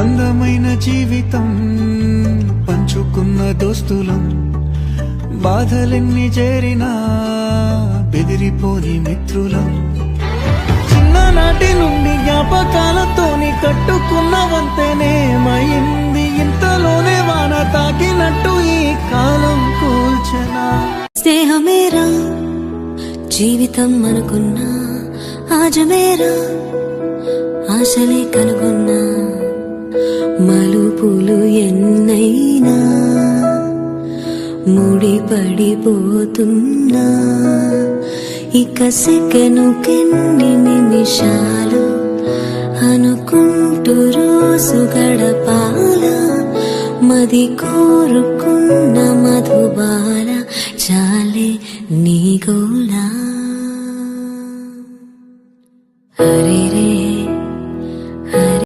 అందమైన జీవితం పంచుకున్న దోస్తులం. బాధలెన్ని చేరినా బెదిరిపోని మిత్రులం. చిన్ననాటి నుండి జ్ఞాపకాలతోని కట్టుకున్న వంతెనేమైంది ఇంతలోనే వాన తాకినట్టు ఈ కాలం కూల్చనా. స్నేహమేరా జీవితం అనుకున్నా ఆజమేరా ఆశలే కనుగొన్నా మలుపులు ఎన్నైనా ముడిపడిపోతున్నా. ఇక సెకను కెన్ని నిమిషాలు అనుకుంటూ రోజు గడపాల. మది కోరుకున్న మధుబాల చాలే నీ గోళ. హరే రే